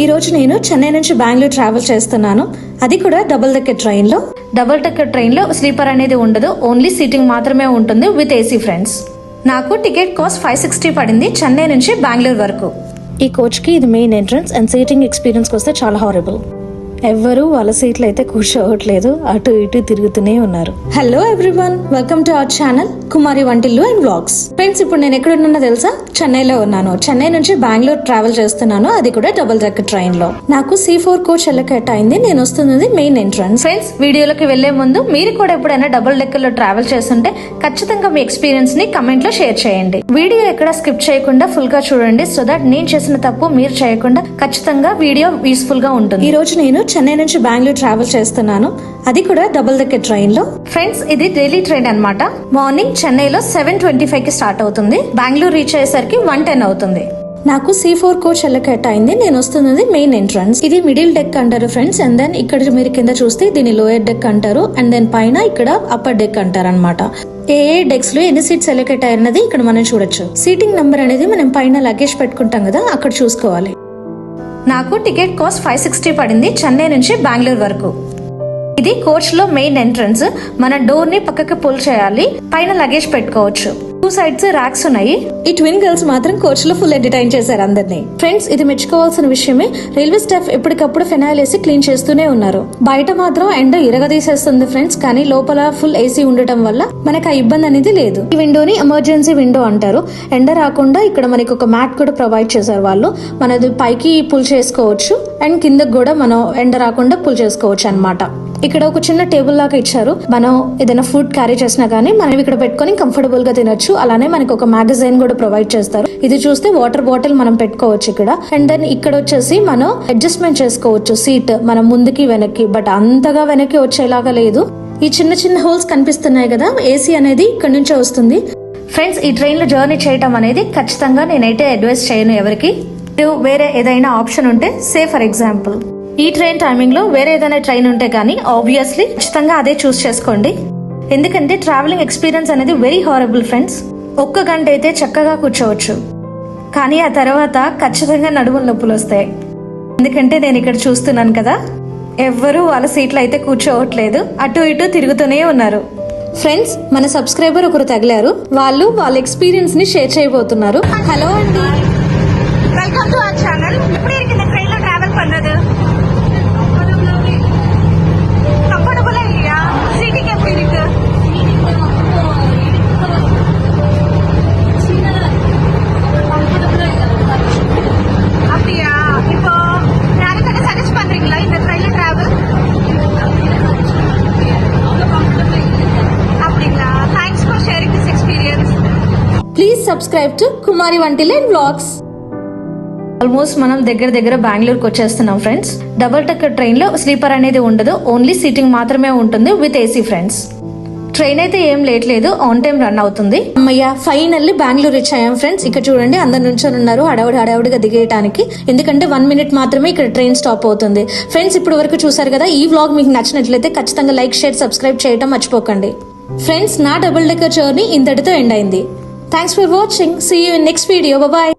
ఈ రోజు నేను చెన్నై నుంచి బెంగళూరు ట్రావెల్ చేస్తున్నాను. అది కూడా డబుల్ డెక్కర్ ట్రైన్లో. డబుల్ డెక్కర్ ట్రైన్లో స్లీపర్ అనేది ఉండదు. ఓన్లీ సీటింగ్ మాత్రమే ఉంటుంది విత్ ఏసీ ఫ్రెండ్స్ నాకు టికెట్ కాస్ట్ ఫైవ్ సిక్స్టీ పడింది చెన్నై నుంచి బెంగళూరు వరకు. ఈ కోచ్కి ఇది main entrance and seating experience వస్తే చాలా హారబుల్ ఎవ్వరు వాళ్ళ సీట్లు అయితే కూర్చోవట్లేదు. అటు ఇటు తిరుగుతూనే ఉన్నారు. Hello everyone welcome to our channel Kumari Vantillu and vlogs friends ఇప్పుడు నేను ఎక్కడ ఉన్నానో తెలుసా? చెన్నైలో ఉన్నాను. చెన్నై నుంచి బెంగళూరు ట్రావెల్ చేస్తున్నాను. అది కూడా డబుల్ డెక్కర్ ట్రైన్లో. నాకు సి ఫోర్ కోచ్ ఎల్లకట్ అయింది? నేను వస్తున్నది మెయిన్ ఎంట్రన్స్ ఫ్రెండ్స్ వీడియోలోకి వెళ్ళే ముందు మీరు కూడా ఎప్పుడైనా డబుల్ డెక్కర్లో ట్రావెల్ చేస్తుంటే ఖచ్చితంగా మీ ఎక్స్పీరియన్స్ని కమెంట్లో షేర్ చేయండి. వీడియో ఎక్కడ స్కిప్ చేయకుండా ఫుల్గా చూడండి. సో దట్ నేను చేసిన తప్పు మీరు చేయకుండా ఖచ్చితంగా వీడియో యూస్ఫుల్గా ఉంటుంది. ఈ రోజు నేను చెన్నై నుంచి బెంగళూరు ట్రావెల్ చేస్తున్నాను. అది కూడా డబుల్ డెక్కర్ ట్రైన్లో. ఫ్రెండ్స్ ఇది డైలీ ట్రైన్ అన్నమాట. మార్నింగ్ చెన్నైలో సెవెన్ ట్వంటీ ఫైవ్కి స్టార్ట్ అవుతుంది. బెంగళూరు రీచ్ అయ్యేసరికి వన్ టెన్ అవుతుంది. నాకు సి ఫోర్ కోచ్ ఎల్లకట్ అయింది నేను వస్తున్నది మెయిన్ ఎంట్రన్స్ ఇది మిడిల్ డెక్ అంటారు ఫ్రెండ్స్ అండ్ దెన్ ఇక్కడ మీరు కింద చూస్తే దీన్ని లోయర్ డెక్ అంటారు అండ్ దెన్ పైన ఇక్కడ అప్పర్ డెక్ అంటారు అనమాట ఏ ఏ డెక్స్లో ఎన్ని సీట్స్ ఎలకెట్ అయ్యారన్నది ఇక్కడ మనం చూడొచ్చు. సీటింగ్ నంబర్ అనేది మనం పైన లగేజ్ పెట్టుకుంటాం కదా అక్కడ చూసుకోవాలి. నాకు టికెట్ కాస్ట్ ఫైవ్ సిక్స్టీ పడింది చెన్నై నుంచి బెంగళూరు వరకు. ఇది కోచ్లో మెయిన్ ఎంట్రన్స్. మన డోర్ని పక్కకి పుల్ చేయాలి. పైన లగేజ్ పెట్టుకోవచ్చు. టూ సైడ్స్ ర్యాక్స్ ఉన్నాయి. ఈ ట్విన్ గర్ల్స్ మాత్రం కోచ్లో ఫుల్ ఎంటర్టైన్ చేశారు అందరినీ. ఫ్రెండ్స్ ఇది మెచ్చుకోవాల్సిన విషయమే. రైల్వే స్టాఫ్ ఎప్పటికప్పుడు ఫినాయిల్ వేసి క్లీన్ చేస్తూనే ఉన్నారు. బయట మాత్రం ఎండ ఇరగదీసేస్తుంది ఫ్రెండ్స్ కానీ లోపల ఫుల్ ఏసీ ఉండటం వల్ల మనకు ఆ ఇబ్బంది అనేది లేదు. ఈ విండోని ఎమర్జెన్సీ విండో అంటారు. ఎండ రాకుండా ఇక్కడ మనకి ఒక మ్యాట్ కూడా ప్రొవైడ్ చేశారు వాళ్ళు. మనది పైకి పుల్ చేసుకోవచ్చు అండ్ కిందకి కూడా మనం ఎండ రాకుండా పుల్ చేసుకోవచ్చు అన్నమాట. ఇక్కడ ఒక చిన్న టేబుల్ లాగా ఇచ్చారు. మనం ఏదైనా ఫుడ్ క్యారీ చేసినా గానీ మనం ఇక్కడ పెట్టుకొని కంఫర్టబుల్గా తినొచ్చు. అలానే మనకి ఒక మ్యాగజైన్ కూడా ప్రొవైడ్ చేస్తారు. ఇది చూస్తే వాటర్ బాటిల్ మనం పెట్టుకోవచ్చు ఇక్కడ. అండ్ దెన్ ఇక్కడ వచ్చేసి మనం అడ్జస్ట్మెంట్ చేసుకోవచ్చు సీట్ మనం ముందుకి వెనక్కి. బట్ అంతగా వెనక్కి వచ్చేలాగా లేదు. ఈ చిన్న చిన్న హోల్స్ కనిపిస్తున్నాయి కదా? ఏసీ అనేది ఇక్కడ నుంచే వస్తుంది. ఫ్రెండ్స్ ఈ ట్రైన్లో జర్నీ చేయటం అనేది ఖచ్చితంగా నేనైతే అడ్వైస్ చేయను ఎవరికి. వేరే ఏదైనా ఆప్షన్ ఉంటే సే ఫర్ ఎగ్జాంపుల్ ఈ ట్రైన్ టైమింగ్లో వేరే ఏదైనా ట్రైన్ ఉంటే కానీ ఆబ్వియస్లీ ఖచ్చితంగా అదే చూస్ చేసుకోండి. ఎందుకంటే ట్రావెలింగ్ ఎక్స్పీరియన్స్ అనేది వెరీ హారబుల్ ఫ్రెండ్స్ ఒక్క గంట అయితే చక్కగా కూర్చోవచ్చు. కానీ ఆ తర్వాత ఖచ్చితంగా నడుముల నొప్పులు వస్తాయి. ఎందుకంటే నేను ఇక్కడ చూస్తున్నాను కదా ఎవ్వరూ వాళ్ళ సీట్లు అయితే కూర్చోవట్లేదు. అటు ఇటు తిరుగుతూనే ఉన్నారు. ఫ్రెండ్స్ మన సబ్స్క్రైబర్ ఒకరు తగిలారు. వాళ్ళు వాళ్ళ ఎక్స్పీరియన్స్ని షేర్ చేయబోతున్నారు. హలో అండి. Welcome to subscribe to Kumari Vantil and vlogs almost మనం దగ్గర దగ్గర బెంగళూరుకి వచ్చేస్తున్నాం ఫ్రెండ్స్ డబుల్ టక్కర్ ట్రైన్లో స్లీపర్ అనేది ఉండదు. ఓన్లీ సీటింగ్ మాత్రమే ఉంటుంది విత్ ఏసీ ఫ్రెండ్స్ ట్రైన్ అయితే ఏం లేట్ లేదు ఆన్ టైం రన్ అవుతుంది. అమ్మయ్య ఫైనల్లీ బెంగళూరు రీచ్ అయ్యాం ఫ్రెండ్స్ ఇక్కడ చూడండి అందరు నుంచొని ఉన్నారు హడావుడి హడావుడిగా దిగేయడానికి ఎందుకంటే వన్ మినిట్ మాత్రమే ఇక్కడ ట్రైన్ స్టాప్ అవుతుంది. ఫ్రెండ్స్ ఇప్పటి వరకు చూసారు కదా ఈ వ్లాగ్ మీకు నచ్చినట్లయితే ఖచ్చితంగా లైక్ షేర్ సబ్స్క్రైబ్ చేయడం మర్చిపోకండి. ఫ్రెండ్స్ నా డబుల్ డెక్కర్ జర్నీ ఇంతటితో ఎండ్ అయింది. Thanks for watching. See you in next video. Bye bye.